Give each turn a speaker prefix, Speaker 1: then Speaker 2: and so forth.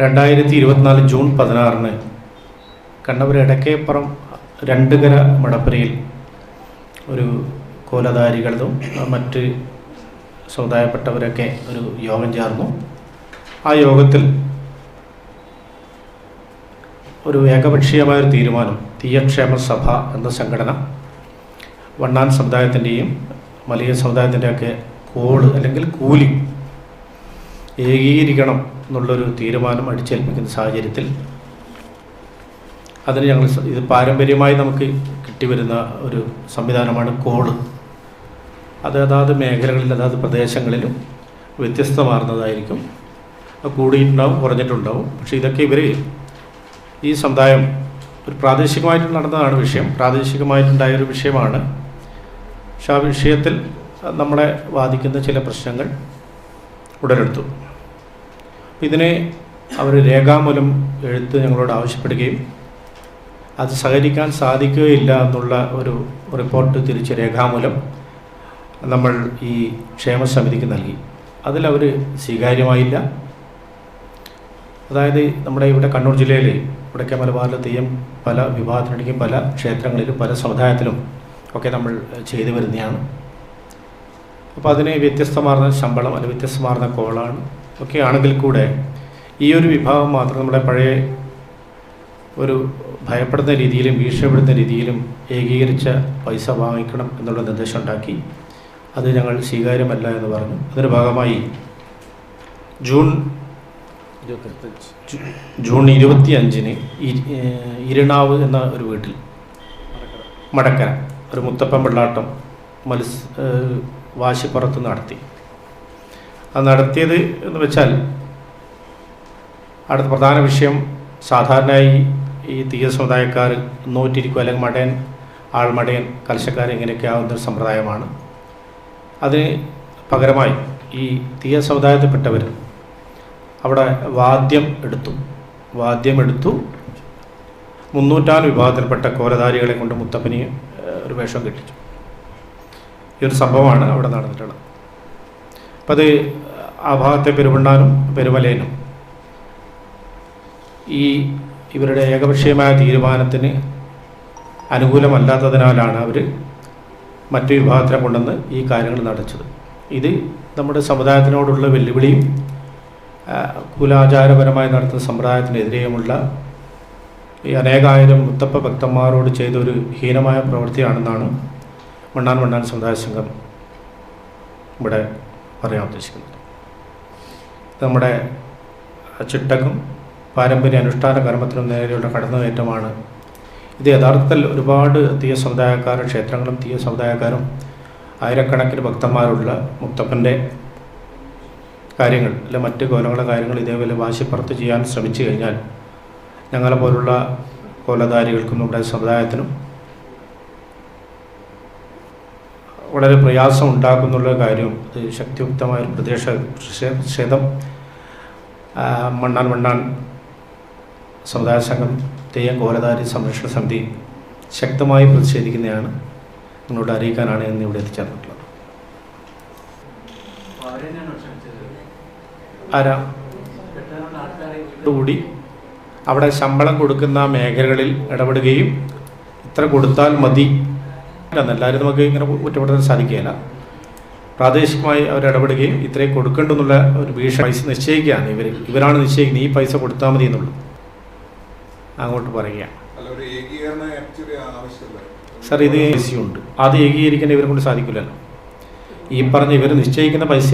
Speaker 1: രണ്ടായിരത്തി ഇരുപത്തിനാല് ജൂൺ പതിനാറിന് കണ്ണൂർ ഇടക്കേപ്പുറം രണ്ടുകര മടപ്പുരയിൽ ഒരു കോലധാരികളും മറ്റ് സമുദായപ്പെട്ടവരൊക്കെ ഒരു യോഗം ചേർന്നു. ആ യോഗത്തിൽ ഒരു ഏകപക്ഷീയമായൊരു തീരുമാനം തീയക്ഷേമ സഭ എന്ന സംഘടന വണ്ണാൻ സമുദായത്തിന്റെയും മലയ സമുദായത്തിന്റെയൊക്കെ കോൾ അല്ലെങ്കിൽ കൂലി ഏകീകരിക്കണം എന്നുള്ളൊരു തീരുമാനം അടിച്ചേൽപ്പിക്കുന്ന സാഹചര്യത്തിൽ അതിന് ഞങ്ങൾ ഇത് പാരമ്പര്യമായി നമുക്ക് കിട്ടിവരുന്ന ഒരു സംവിധാനമാണ് കോൾ. അത് അതാത് മേഖലകളിൽ അതാത് പ്രദേശങ്ങളിലും വ്യത്യസ്തമാർന്നതായിരിക്കും. കൂടിയിട്ടുണ്ടാവും കുറഞ്ഞിട്ടുണ്ടാവും. പക്ഷേ ഇതൊക്കെ ഇവർ ഈ സമുദായം ഒരു പ്രാദേശികമായിട്ട് നടന്നതാണ് വിഷയം. പ്രാദേശികമായിട്ടുണ്ടായ ഒരു വിഷയമാണ്. പക്ഷെ ആ വിഷയത്തിൽ നമ്മളെ ബാധിക്കുന്ന ചില പ്രശ്നങ്ങൾ ഉടലെടുത്തു. ഇതിനെ അവർ രേഖാമൂലം എഴുത്ത് ഞങ്ങളോട് ആവശ്യപ്പെടുകയും അത് സഹകരിക്കാൻ സാധിക്കുകയില്ല എന്നുള്ള ഒരു റിപ്പോർട്ട് തിരിച്ച് രേഖാമൂലം നമ്മൾ ഈ ക്ഷേമ സമിതിക്ക് നൽകി അതിലവർ സ്വീകാര്യമായില്ല. അതായത് നമ്മുടെ ഇവിടെ കണ്ണൂർ ജില്ലയിൽ ഇവിടേക്ക് തെയ്യം പല വിഭാഗത്തിനിടയ്ക്കും പല ക്ഷേത്രങ്ങളിലും പല സമുദായത്തിലും ഒക്കെ നമ്മൾ ചെയ്തു വരുന്നതാണ് അപ്പോൾ അതിന് വ്യത്യസ്തമാർന്ന ശമ്പളം അല്ലെങ്കിൽ വ്യത്യസ്തമാർന്ന കോളാണ്. ഒക്കെ ആണെങ്കിൽ കൂടെ ഈ ഒരു വിഭാഗം മാത്രം നമ്മുടെ പഴയ ഒരു ഭയപ്പെടുന്ന രീതിയിലും ഭീഷണിപ്പെടുന്ന രീതിയിലും ഏകീകരിച്ച പൈസ വാങ്ങിക്കണം എന്നുള്ള നിർദ്ദേശം ഉണ്ടാക്കി അത് ഞങ്ങൾ സ്വീകാര്യമല്ല എന്ന് പറഞ്ഞു. അതിന്റെ ഭാഗമായി ജൂൺ ജൂൺ ഇരുപത്തി അഞ്ചിന് ഇരിണാവ് എന്ന ഒരു വീട്ടിൽ മടക്കര ഒരു മുത്തപ്പൻ വെള്ളാട്ടം മത്സ വാശിപ്പുറത്ത് നടത്തി. അത് നടത്തിയത് എന്ന് വെച്ചാൽ അടുത്ത പ്രധാന വിഷയം സാധാരണയായി ഈ തീയ സമുദായക്കാർ നോറ്റിരിക്കും അല്ലെങ്കിൽ മടയൻ ആൾമടയൻ കലശക്കാർ ഇങ്ങനെയൊക്കെ ആവുന്ന ഒരു സമ്പ്രദായമാണ്. അതിന് പകരമായി ഈ തീയ സമുദായത്തിൽപ്പെട്ടവർ അവിടെ വാദ്യം എടുത്തു. വാദ്യം എടുത്തു. മുന്നൂറ്റാറ് വിഭാഗത്തിൽപ്പെട്ട കോലധാരികളെ കൊണ്ട് മുത്തപ്പനെ ഒരു വേഷം കെട്ടിച്ചു. ഈ ഒരു സംഭവമാണ് അവിടെ നടന്നിട്ടുള്ളത്. അപ്പം അത് ആ ഭാഗത്തെ പെരുവണ്ണാനും പെരുമലേനും ഈ ഇവരുടെ ഏകപക്ഷീയമായ തീരുമാനത്തിന് അനുകൂലമല്ലാത്തതിനാലാണ് അവർ മറ്റു വിഭാഗത്തിനെ കൊണ്ടുവന്ന് ഈ കാര്യങ്ങൾ നടച്ചത്. ഇത് നമ്മുടെ സമുദായത്തിനോടുള്ള വെല്ലുവിളിയും കുലാചാരപരമായി നടത്തുന്ന സമ്പ്രദായത്തിനെതിരെയുമുള്ള ഈ അനേകായിരം മുത്തപ്പ ഭക്തന്മാരോട് ചെയ്തൊരു ഹീനമായ പ്രവൃത്തിയാണെന്നാണ് മണ്ണാൻ മണ്ണാൻ സമുദായ സംഘം ഇവിടെ പറയാൻ ഉദ്ദേശിക്കുന്നത് നമ്മുടെ ചിട്ടക്കും പാരമ്പര്യ അനുഷ്ഠാന കർമ്മത്തിനും നേരെയുള്ള കടന്നുകയറ്റമാണ് ഇത്. യഥാർത്ഥത്തിൽ ഒരുപാട് തീയ സമുദായക്കാരും ക്ഷേത്രങ്ങളും തീയ സമുദായക്കാരും ആയിരക്കണക്കിന് ഭക്തന്മാരുള്ള മുത്തപ്പന്റെ കാര്യങ്ങൾ അല്ലെ മറ്റ് കോലങ്ങളുടെ കാര്യങ്ങൾ ഇതേപോലെ വാശിപ്പുറത്ത് ചെയ്യാൻ ശ്രമിച്ചു കഴിഞ്ഞാൽ ഞങ്ങളെ പോലുള്ള കോലധാരികൾക്കും നമ്മുടെ സമുദായത്തിനും വളരെ പ്രയാസം ഉണ്ടാക്കുന്നുള്ള കാര്യം അത് ശക്തിയുക്തമായ ഒരു പ്രദേശ പ്രതിഷേധം മണ്ണാൻ മണ്ണാൻ സമുദായ സംഘം തെയ്യം കോലധാരി സംരക്ഷണ സമിതി ശക്തമായി പ്രതിഷേധിക്കുന്നതാണ് നിങ്ങളോട് അറിയിക്കാനാണ് ഇന്ന് ഇവിടെ എത്തിച്ചേർന്നിട്ടുള്ളത്. ആരാ? കൂടി അവിടെ ശമ്പളം കൊടുക്കുന്ന മേഖലകളിൽ ഇടപെടുകയും ഇത്ര കൊടുത്താൽ മതി എന്നെല്ലാവരും നമുക്ക് ഇങ്ങനെ കുറ്റപ്പെടുത്താൻ സാധിക്കുകയില്ല. പ്രാദേശികമായി അവർ ഇടപെടുകയും ഇത്രയും കൊടുക്കേണ്ടെന്നുള്ള ഒരു ഭീഷണി പൈസ നിശ്ചയിക്കുകയാണ് ഇവർ ഇവരാണ് നിശ്ചയിക്കുന്നത്. ഈ പൈസ കൊടുത്താൽ മതി എന്നുള്ളത് അങ്ങോട്ട് പറയുകയാണ്. സാർ ഇത് ഉണ്ട്. അത് ഏകീകരിക്കാൻ ഇവരെ കൊണ്ട് സാധിക്കില്ലല്ലോ. ഈ പറഞ്ഞ ഇവർ നിശ്ചയിക്കുന്ന പൈസ